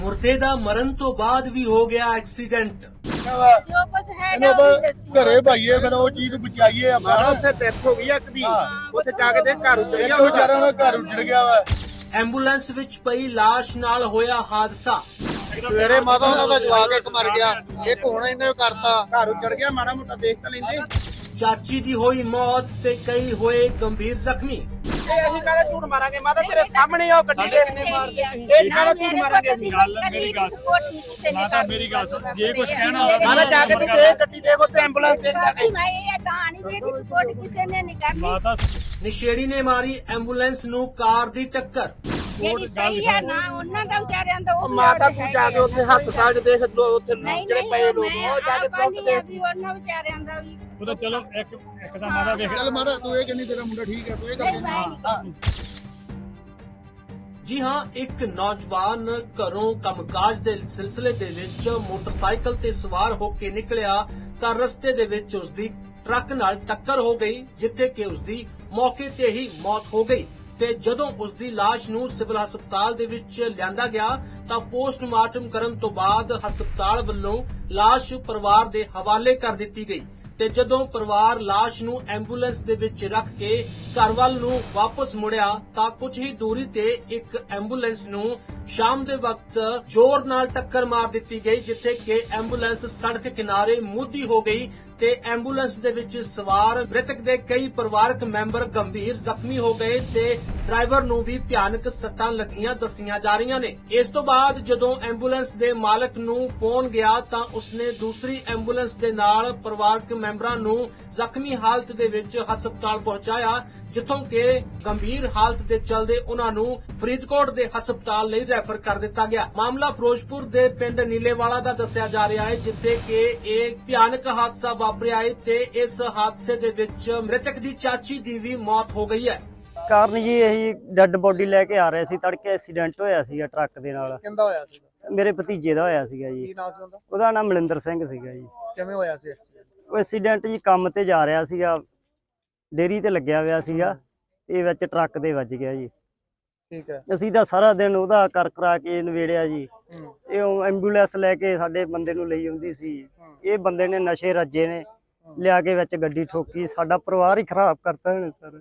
ਮੁਰਦੇ ਦਾ ਮਰਨ ਤੋਂ ਬਾਅਦ ਵੀ ਹੋ ਗਿਆ ਐਕਸੀਡੈਂਟ। ਜੋ ਕੁਝ ਹੈਗਾ ਉਹ ਵੀ ਘਰੇ ਭਾਈਏ ਫਿਰ ਉਹ ਚੀਜ਼ ਨੂੰ ਬਚਾਈਏ ਆਪਾਂ। ਮਾਰਾ ਉੱਥੇ ਡੈਥ ਹੋ ਗਈ ਇੱਕ ਦੀ। ਹਾਂ। ਉੱਥੇ ਜਾ ਕੇ ਦੇ ਘਰ ਉੱਜੜ ਇੱਕ ਗਿਆ ਵਿਚਾਰਾ ਦਾ ਘਰ ਉੱਜੜ ਗਿਆ ਵਾ। ਐਂਬੂਲੈਂਸ ਵਿੱਚ ਪਈ ਲਾਸ਼ ਨਾਲ ਹੋਇਆ ਹਾਦਸਾ। ਸਵੇਰੇ ਮਾਤਾ ਉਹਨਾਂ ਦਾ ਜਵਾਕ ਇੱਕ ਮਰ ਗਿਆ। ਇੱਕ ਹੁਣ ਇਹਨੇ ਕਰਤਾ। ਘਰ ਉੱਜੜ ਗਿਆ ਮਾੜਾ ਮੋਟਾ ਦੇਖ ਤਾਂ ਲੈਂਦੇ। ਚਾਚੀ ਦੀ ਹੋਈ ਮੌਤ ਤੇ ਕਈ ਹੋਏ ਗੰਭੀਰ ਜ਼ਖਮੀ। ਇਹ ਅਸੀਂ ਕਹਿੰਦੇ ਝੂਠ ਮਾਰਾਂਗੇ? ਮਾਤਾ ਤੇਰੇ ਸਾਹਮਣੇ ਉਹ ਗੱਡੀ ਦੇ। ਇਹ ਕਾਹਦਾ ਝੂਠ ਮਾਰਾਂਗੇ ਅਸੀਂ ਗੱਲ ਮੇਰੀ ਗੱਲ ਮਾਤਾ ਮੇਰੀ ਗੱਲ ਸੁਣ। ਜੇ ਕੁਝ ਕਹਿਣਾ ਮਾਤਾ ਜਾ ਕੇ ਤੂੰ ਦੇ ਗੱਡੀ ਦੇਖ ਉੱਥੇ ਐਂਬੂਲੈਂਸ ਦੇਖ ਜਾ ਕੇ ਮੈਂ ਇਹ ਤਾਂ ਨਹੀਂ ਵੀ ਸਪੋਰਟ ਕਿਸੇ ਨੇ ਨਹੀਂ ਕਰਨੀ। ਨਿਸ਼ੇੜੀ ਨੇ ਮਾਰੀ ਐਂਬੂਲੈਂਸ ਨੂੰ ਕਾਰ ਦੀ ਟੱਕਰ। ਜਿਹੜੀ ਸਹੀ ਹੈ ਨਾ ਉਹਨਾਂ ਦਾ ਵਿਚਾਰਿਆਂ ਦਾ ਉਹ ਉਹ ਵੀ ਮਾਤਾ ਔਰ ਤੂੰ ਜਾ ਕੇ ਉੱਥੇ ਹਸਪਤਾਲ 'ਚ ਦੇਖ ਲੋ ਉੱਥੇ ਨਹੀਂ ਜਿਹੜੇ ਨਹੀਂ ਪਏ ਲੋਕ ਮੈਂ ਉਹ ਜਾ ਕੇ ਆਪਾਂ ਸੁੱਟ ਨਹੀਂ ਦੇ। ਆ ਵੀ ਉਹਨਾਂ ਵਿਚਾਰਿਆਂ ਦਾ ਵੀ ਉਹ ਤਾਂ ਚਲੋ ਇੱਕ ਇੱਕ ਤਾਂ ਮਾਦਾ ਵੇਖ। ਚੱਲ ਮਾਤਾ ਤੂੰ ਇਹ ਕਹਿੰਦੀ ਤੇਰਾ ਮੁੰਡਾ ਠੀਕ ਹੈ ਤੂੰ ਇਹ। ਜੀ ਇੱਕ ਨੌਜਵਾਨ ਘਰੋਂ ਕੰਮਕਾਜ ਦੇ ਸਿਲਸਿਲੇ ਦੇ ਵਿੱਚ ਮੋਟਰਸਾਈਕਲ ਤੇ ਸਵਾਰ ਹੋ ਕੇ ਨਿਕਲਿਆ ਤਾਂ ਰਸਤੇ ਦੇ ਵਿੱਚ ਉਸਦੀ ਟਰੱਕ ਨਾਲ ਟੱਕਰ ਹੋ ਗਈ ਜਿੱਥੇ ਕਿ ਉਸਦੀ ਮੌਕੇ ਤੇ ਹੀ ਮੌਤ ਹੋ ਗਈ। ਤੇ ਜਦੋਂ ਉਸਦੀ ਲਾਸ਼ ਨੂੰ ਸਿਵਲ ਹਸਪਤਾਲ ਦੇ ਵਿੱਚ ਲਿਆਂਦਾ ਗਿਆ ਤਾਂ ਪੋਸਟਮਾਰਟਮ ਕਰਨ ਤੋਂ ਬਾਅਦ ਹਸਪਤਾਲ ਵੱਲੋਂ ਲਾਸ਼ ਪਰਿਵਾਰ ਦੇ ਹਵਾਲੇ ਕਰ ਦਿੱਤੀ ਗਈ ਤੇ ਜਦੋਂ ਪਰਿਵਾਰ ਲਾਸ਼ ਨੂੰ ਐਂਬੂਲੈਂਸ ਦੇ ਵਿੱਚ ਰੱਖ ਕੇ ਘਰ ਵੱਲ ਨੂੰ ਵਾਪਸ ਮੁੜਿਆ ਤਾਂ ਕੁਝ ਹੀ ਦੂਰੀ ਤੇ ਇੱਕ ਐਂਬੂਲੈਂਸ ਨੂੰ ਸ਼ਾਮ ਦੇ ਵਕਤ ਜ਼ੋਰ ਨਾਲ ਟੱਕਰ ਮਾਰ ਦਿੱਤੀ ਗਈ, ਜਿੱਥੇ ਕਿ ਐਂਬੂਲੈਂਸ ਸੜਕ ਕਿਨਾਰੇ ਮੁੱਦੀ ਹੋ ਗਈ ਤੇ ਐਂਬੂਲੈਂਸ ਦੇ ਵਿੱਚ ਸਵਾਰ ਮ੍ਰਿਤਕ ਦੇ ਕਈ ਪਰਿਵਾਰਕ ਮੈਂਬਰ ਗੰਭੀਰ ਜ਼ਖਮੀ ਹੋ ਗਏ ਤੇ ਡਰਾਈਵਰ ਨੂੰ ਵੀ ਭਿਆਨਕ ਸੱਟਾਂ ਲੱਗੀਆਂ ਦੱਸੀਆਂ ਜਾ ਰਹੀਆਂ ਨੇ। ਇਸ ਤੋਂ ਬਾਅਦ ਜਦੋਂ ਐਂਬੂਲੈਂਸ ਦੇ ਮਾਲਕ ਨੂੰ ਫੋਨ ਗਿਆ ਤਾਂ ਉਸਨੇ ਦੂਸਰੀ ਐਂਬੂਲੈਂਸ ਦੇ ਨਾਲ ਪਰਿਵਾਰਕ ਮੈਂਬਰਾਂ ਨੂੰ ਜ਼ਖਮੀ ਹਾਲਤ ਦੇ ਵਿੱਚ ਹਸਪਤਾਲ ਪਹੁੰਚਾਇਆ ਜਿੱਥੋਂ ਕਿ ਗੰਭੀਰ ਹਾਲਤ ਦੇ ਚਲਦੇ ਉਹਨਾਂ ਨੂੰ ਫਰੀਦਕੋਟ ਦੇ ਹਸਪਤਾਲ ਲਈ ਰੈਫਰ ਕਰ ਦਿੱਤਾ ਗਿਆ। ਮਾਮਲਾ ਫਿਰੋਜ਼ਪੁਰ ਦੇ ਪਿੰਡ ਨੀਲੇਵਾਲਾ ਦਾ ਦੱਸਿਆ ਜਾ ਰਿਹਾ ਹੈ ਜਿੱਥੇ ਕਿ ਇਹ ਭਿਆਨਕ ਹਾਦਸਾ ਵਾਪਰਿਆ ਹੈ ਤੇ ਇਸ ਹਾਦਸੇ ਦੇ ਵਿੱਚ ਮ੍ਰਿਤਕ ਦੀ ਚਾਚੀ ਦੀ ਵੀ ਮੌਤ ਹੋ ਗਈ ਹੈ। ਕਾਰਨ ਜੀ ਇਹੀ ਡੈੱਡ ਬੋਡੀ ਲੈ ਕੇ ਆ ਰਹੇ ਸੀ ਤੜਕੇ ਐਕਸੀਡੈਂਟ ਹੋਇਆ ਸੀਗਾ ਟਰੱਕ ਦੇ ਨਾਲ। ਕਹਿੰਦਾ ਹੋਇਆ ਸੀ? ਮੇਰੇ ਭਤੀਜੇ ਦਾ ਹੋਇਆ ਸੀਗਾ ਜੀ। ਕੀ ਨਾਮ ਸੀ ਉਹਦਾ? ਉਹਦਾ ਨਾਮ ਮਲਿੰਦਰ ਸਿੰਘ ਸੀਗਾ ਜੀ। ਕਿਵੇਂ ਹੋਇਆ ਸੀ? ਉਹ ਐਕਸੀਡੈਂਟ ਜੀ ਕੰਮ ਤੇ ਜਾ ਰਿਹਾ ਸੀਗਾ ਡੇਰੀ ਤੇ ਲੱਗਿਆ ਹੋਇਆ ਸੀਗਾ। ਇਹ ਵਿੱਚ ਟਰੱਕ ਦੇ ਵੱਜ ਗਿਆ ਜੀ। ਠੀਕ ਹੈ। ਅਸੀਂ ਤਾਂ ਸਾਰਾ ਦਿਨ ਉਹਦਾ ਕਰ ਕਰਾ ਕੇ ਨਵੇੜਿਆ ਜੀ। ਇਹ ਐਂਬੂਲੈਂਸ ਲੈ ਕੇ ਸਾਡੇ ਬੰਦੇ ਨੂੰ ਲਈ ਆਉਂਦੀ ਸੀ। ਇਹ ਬੰਦੇ ਨੇ ਨਸ਼ੇ ਰੱਜੇ ਨੇ। ਲਿਆ ਕੇ ਵਿੱਚ ਗੱਡੀ ਠੋਕੀ। ਸਾਡਾ ਪਰਿਵਾਰ ਹੀ ਖਰਾਬ ਕਰਤਾ ਇਹਨੇ ਸਰ।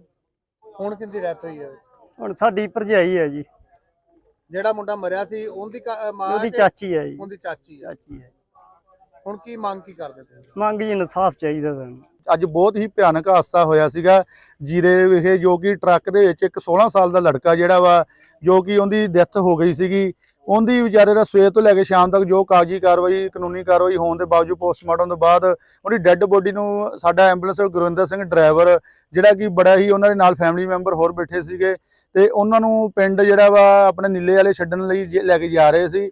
ਹੁਣ ਕਿੰਦੀ ਡੈਥ ਹੋਈ ਹੈ? ਹੁਣ ਸਾਡੀ ਭਰਜਾਈ ਹੈ ਜੀ। ਜਿਹੜਾ ਮੁੰਡਾ ਮਰਿਆ ਸੀ ਉਹਦੀ ਮਾਂ ਉਹਦੀ ਚਾਚੀ ਹੈ ਜੀ। ਉਹਦੀ ਚਾਚੀ ਹੈ। ਚਾਚੀ ਹੈ। ਹੁਣ ਕੀ ਮੰਗ ਕੀ ਕਰਦੇ ਤੁਸੀਂ? ਮੰਗ ਜੀ ਇਨਸਾਫ ਚਾਹੀਦਾ ਸਾਨੂੰ। ਅੱਜ ਬਹੁਤ ਹੀ ਭਿਆਨਕ ਹਾਦਸਾ ਹੋਇਆ ਸੀਗਾ। ਜੀਰੇ ਵਿਖੇ ਜੋ ਕਿ ਟਰੱਕ ਦੇ ਵਿੱਚ ਇੱਕ 16 ਸਾਲ ਦਾ ਲੜਕਾ ਜਿਹੜਾ ਵਾ ਜੋ ਕਿ ਉਹਦੀ ਡੈਥ ਹੋ ਗਈ ਸੀਗੀ। ਉਹਦੀ ਵਿਚਾਰੇ ਦਾ ਸਵੇਰ ਤੋਂ ਲੈ ਕੇ ਸ਼ਾਮ ਤੱਕ ਜੋ ਕਾਗਜ਼ੀ ਕਾਰਵਾਈ ਕਾਨੂੰਨੀ ਕਾਰਵਾਈ ਹੋਣ ਦੇ ਬਾਵਜੂਦ ਪੋਸਟਮਾਰਟਮ ਤੋਂ ਬਾਅਦ ਉਹਦੀ ਡੈੱਡ ਬੋਡੀ ਨੂੰ ਸਾਡਾ ਐਂਬੂਲੈਂਸ ਗੁਰਵਿੰਦਰ ਸਿੰਘ ਡਰਾਈਵਰ ਜਿਹੜਾ ਕਿ ਬੜਾ ਹੀ ਉਹਨਾਂ ਦੇ ਨਾਲ ਫੈਮਿਲੀ ਮੈਂਬਰ ਹੋਰ ਬੈਠੇ ਸੀਗੇ। ਤੇ ਉਹਨਾਂ ਨੂੰ ਪਿੰਡ ਜਿਹੜਾ ਵਾ ਆਪਣੇ ਨੀਲੇ ਵਾਲੇ ਛੱਡਣ ਲਈ ਲੈ ਕੇ ਜਾ ਰਹੇ ਸੀ।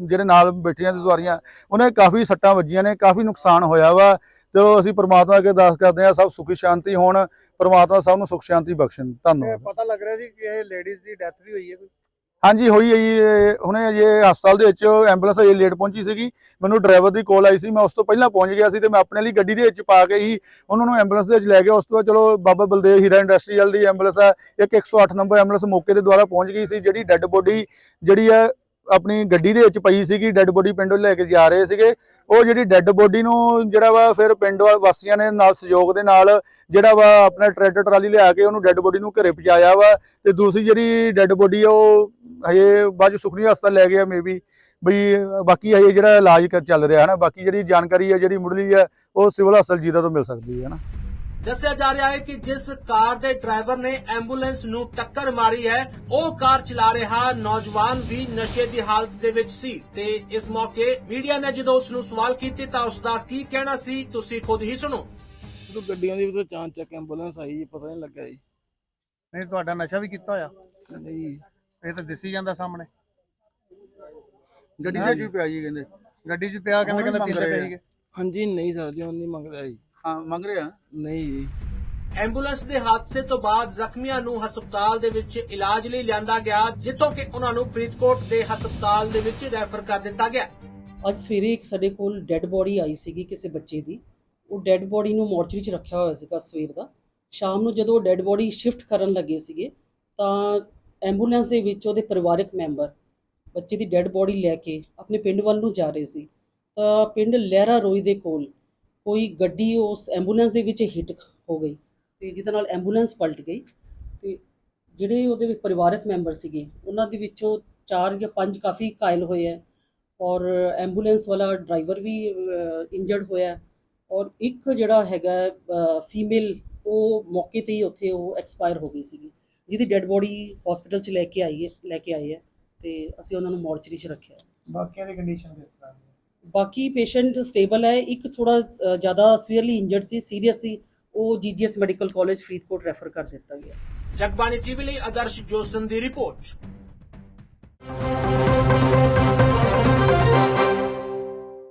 ਜਿਹੜੇ ਨਾਲ ਬੈਠੀਆਂ ਸੀ ਸਵਾਰੀਆਂ ਉਹਨਾਂ ਕਾਫੀ ਸੱਟਾਂ ਵੱਜੀਆਂ ਨੇ ਕਾਫੀ ਨੁਕਸਾਨ ਹੋਇਆ ਵਾ। ਤੇ ਅਸੀਂ ਪ੍ਰਮਾਤਮਾ ਅੱਗੇ ਅਰਦਾਸ ਕਰਦੇ ਹਾਂ ਸਭ ਸੁਖੀ ਸ਼ਾਂਤੀ ਹੋਣ ਪ੍ਰਮਾਤਮਾ ਸਭ ਨੂੰ ਸੁਖ ਸ਼ਾਂਤੀ ਬਖਸ਼ਣ। ਇਹ ਧੰਨਵਾਦ ਪਤਾ ਲੱਗ ਰਿਹਾ ਸੀ ਕਿ ਇਹ ਲੇਡੀਜ਼ ਦੀ ਡੈਥ ਵੀ ਹੋਈ ਹੈ ਕੋਈ? ਹਾਂਜੀ ਹੋਈ ਹੈ ਜੀ। ਇਹ ਹੁਣੇ ਇਹ ਹਸਪਤਾਲ ਦੇ ਵਿੱਚ ਐਂਬੂਲੈਂਸ ਅਜੇ ਲੇਟ ਪਹੁੰਚੀ ਸੀਗੀ। ਮੈਨੂੰ ਡਰਾਈਵਰ ਦੀ ਕਾਲ ਆਈ ਸੀ ਮੈਂ ਉਸ ਤੋਂ ਪਹਿਲਾਂ ਪਹੁੰਚ ਗਿਆ ਸੀ ਤੇ ਮੈਂ ਆਪਣੇ ਲਈ ਗੱਡੀ ਦੇ ਵਿੱਚ ਪਾ ਕੇ ਹੀ ਉਹਨਾਂ ਨੂੰ ਐਂਬੂਲੈਂਸ ਦੇ ਵਿੱਚ ਲੈ ਗਿਆ। ਉਸ ਤੋਂ ਬਾਅਦ ਚਲੋ ਬਾਬਾ ਬਲਦੇਵ ਹੀਰਾ ਇੰਡਸਟਰੀਅਲ ਦੀ ਐਂਬੂਲੈਂਸ ਹੈ ਇੱਕ 108 ਨੰਬਰ ਐਂਬੂਲੈਂਸ ਮੌਕੇ ਦੇ ਦੁਆਰਾ ਪਹੁੰਚ ਗਈ ਸੀ ਜਿਹੜੀ ਡੈੱਡ ਬੋਡੀ ਜਿਹੜੀ ਹੈ ਆਪਣੀ ਗੱਡੀ ਦੇ ਵਿੱਚ ਪਈ ਸੀਗੀ ਡੈੱਡ ਬੋਡੀ ਪਿੰਡੋਂ ਲੈ ਕੇ ਜਾ ਰਹੇ ਸੀਗੇ। ਉਹ ਜਿਹੜੀ ਡੈੱਡ ਬੋਡੀ ਨੂੰ ਜਿਹੜਾ ਵਾ ਫਿਰ ਪਿੰਡ ਵਾਸੀਆਂ ਨੇ ਨਾਲ ਸਹਿਯੋਗ ਦੇ ਨਾਲ ਜਿਹੜਾ ਵਾ ਆਪਣਾ ਟਰੈਕਟਰ ਟਰਾਲੀ ਲਿਆ ਕੇ ਉਹਨੂੰ ਡੈੱਡ ਬੋਡੀ ਨੂੰ ਘਰੇ ਪਹੁੰਚਾਇਆ ਵਾ। ਤੇ ਦੂਸਰੀ ਜਿਹੜੀ ਡੈੱਡ ਬੋਡੀ ਆ ਉਹ ਹਜੇ ਬਾਅਦ 'ਚ ਸੁਖਨੀ ਹਸਪਤਾਲ ਲੈ ਗਏ ਮੇਬੀ ਬਈ, ਬਾਕੀ ਹਜੇ ਜਿਹੜਾ ਇਲਾਜ ਕਰ- ਚੱਲ ਰਿਹਾ ਹੈ ਨਾ, ਬਾਕੀ ਜਿਹੜੀ ਜਾਣਕਾਰੀ ਹੈ ਜਿਹੜੀ ਮੁੱਢਲੀ ਹੈ ਉਹ ਸਿਵਲ ਹਸਪਤਾਲ ਜੀਰਾ ਤੋਂ ਮਿਲ ਸਕਦੀ ਹੈ ਨਾ। ਦੱਸਿਆ ਜਾ ਰਿਹਾ ਹੈ ਕਿ ਜਿਸ ਕਾਰ ਦੇ ਡਰਾਈਵਰ ਨੇ ਐਂਬੂਲੈਂਸ ਨੂੰ ਟੱਕਰ ਮਾਰੀ ਹੈ ਉਹ ਕਾਰ ਚਲਾ ਰਿਹਾ ਨੌਜਵਾਨ ਵੀ ਨਸ਼ੇ ਦੀ ਹਾਲਤ ਦੇ ਵਿੱਚ ਸੀ ਤੇ ਇਸ ਮੌਕੇ ਮੀਡੀਆ ਨੇ ਜਦੋਂ ਉਸ ਨੂੰ ਸਵਾਲ ਕੀਤੇ ਤਾਂ ਉਸ ਦਾ ਕੀ ਕਹਿਣਾ ਸੀ ਤੁਸੀਂ ਖੁਦ ਹੀ ਸੁਣੋ। ਉਦੋਂ ਗੱਡੀਆਂ ਦੀ ਵੀ ਚਾਂਚ ਚੱਕ ਐਂਬੂਲੈਂਸ ਆਈ ਜੀ ਪਤਾ ਨਹੀਂ ਲੱਗਾ ਜੀ। ਨਹੀਂ ਤੁਹਾਡਾ ਨਸ਼ਾ ਵੀ ਕੀਤਾ ਹੋਇਆ? ਨਹੀਂ। ਇਹ ਤਾਂ ਦਿਸੀ ਜਾਂਦਾ ਸਾਹਮਣੇ। ਗੱਡੀ ਦੇ ਵਿੱਚ ਵੀ ਪਿਆ ਜੀ ਕਹਿੰਦੇ? ਗੱਡੀ 'ਚ ਪਿਆ ਕਹਿੰਦੇ ਕਹਿੰਦੇ ਪੀਂਦੇ ਪਏ ਸੀਗੇ। ਹਾਂਜੀ ਨਹੀਂ ਸਰ ਜੀ ਉਹ ਨਹੀਂ ਮੰਗਦਾ ਜੀ ਹਾਂ ਮੰਗ ਰਿਹਾ ਨਹੀਂ ਜੀ। ਐਂਬੂਲੈਂਸ ਦੇ ਹਾਦਸੇ ਤੋਂ ਬਾਅਦ ਜ਼ਖਮੀਆਂ ਨੂੰ ਹਸਪਤਾਲ ਦੇ ਵਿੱਚ ਇਲਾਜ ਲਈ ਲਿਆਂਦਾ ਗਿਆ ਜਿੱਥੋਂ ਕਿ ਉਹਨਾਂ ਨੂੰ ਫਰੀਦਕੋਟ ਦੇ ਹਸਪਤਾਲ ਦੇ ਵਿੱਚ ਰੈਫਰ ਕਰ ਦਿੱਤਾ ਗਿਆ। ਅੱਜ ਸਵੇਰੇ ਇੱਕ ਸਾਡੇ ਕੋਲ ਡੈੱਡ ਬੋਡੀ ਆਈ ਸੀਗੀ ਕਿਸੇ ਬੱਚੇ ਦੀ। ਉਹ ਡੈੱਡ ਬੋਡੀ ਨੂੰ ਮੋਰਚਰੀ 'ਚ ਰੱਖਿਆ ਹੋਇਆ ਸੀਗਾ ਸਵੇਰ ਦਾ। ਸ਼ਾਮ ਨੂੰ ਜਦੋਂ ਡੈੱਡ ਬੋਡੀ ਸ਼ਿਫਟ ਕਰਨ ਲੱਗੇ ਸੀਗੇ ਤਾਂ ਐਂਬੂਲੈਂਸ ਦੇ ਵਿੱਚ ਉਹਦੇ ਪਰਿਵਾਰਕ ਮੈਂਬਰ ਬੱਚੇ ਦੀ ਡੈੱਡ ਬੋਡੀ ਲੈ ਕੇ ਆਪਣੇ ਪਿੰਡ ਵੱਲ ਨੂੰ ਜਾ ਰਹੇ ਸੀ। ਤਾਂ ਪਿੰਡ ਲਹਿਰਾ ਰੋਈ ਦੇ ਕੋਲ ਕੋਈ ਗੱਡੀ ਉਸ ਐਂਬੂਲੈਂਸ ਦੇ ਵਿੱਚ ਹਿੱਟ ਹੋ ਗਈ ਤੇ ਜਿਹਦੇ ਨਾਲ ਐਂਬੂਲੈਂਸ ਪਲਟ ਗਈ ਤੇ ਜਿਹੜੇ ਉਹਦੇ ਵਿੱਚ ਪਰਿਵਾਰਕ ਮੈਂਬਰ ਸੀਗੇ, ਉਹਨਾਂ ਦੇ ਵਿੱਚੋਂ ਚਾਰ ਜਾਂ ਪੰਜ ਕਾਫੀ ਘਾਇਲ ਹੋਏ ਹੈ ਔਰ ਐਂਬੂਲੈਂਸ ਵਾਲਾ ਡਰਾਈਵਰ ਵੀ ਇੰਜਰਡ ਹੋਇਆ ਔਰ ਇੱਕ ਜਿਹੜਾ ਹੈਗਾ ਫੀਮੇਲ ਉਹ ਮੌਕੇ ਤੇ ਹੀ ਉੱਥੇ ਉਹ ਐਕਸਪਾਇਰ ਹੋ ਗਈ ਸੀਗੀ, ਜਿਹਦੀ ਡੈੱਡ ਬੋਡੀ ਹਸਪੀਟਲ 'ਚ ਲੈ ਕੇ ਆਈ ਹੈ, ਲੈ ਕੇ ਆਈ ਹੈ ਤੇ ਅਸੀਂ ਉਹਨਾਂ ਨੂੰ ਮੋਰਚਰੀ 'ਚ ਰੱਖਿਆ ਬਾਕੀਆਂ ਦੀ ਕੰਡੀਸ਼ਨ ਕਿਸ ਤਰ੍ਹਾਂ ਬਾਕੀ ਪੇਸ਼ੈਂਟ ਸਟੇਬਲ ਹੈ, ਇੱਕ ਥੋੜਾ ਜ਼ਿਆਦਾ ਸਵੀਅਰਲੀ ਇੰਜਰਡ ਸੀ ਸੀਰੀਅਸ ਸੀ, ਉਹ GGS medical college Faridkot refer ਕਰ ਦਿੱਤਾ ਗਿਆ। ਜਗਬਾਣੀ ਟੀਵੀ ਲਈ ਅਦਰਸ਼ ਜੋਸਨ ਦੀ ਰਿਪੋਰਟ।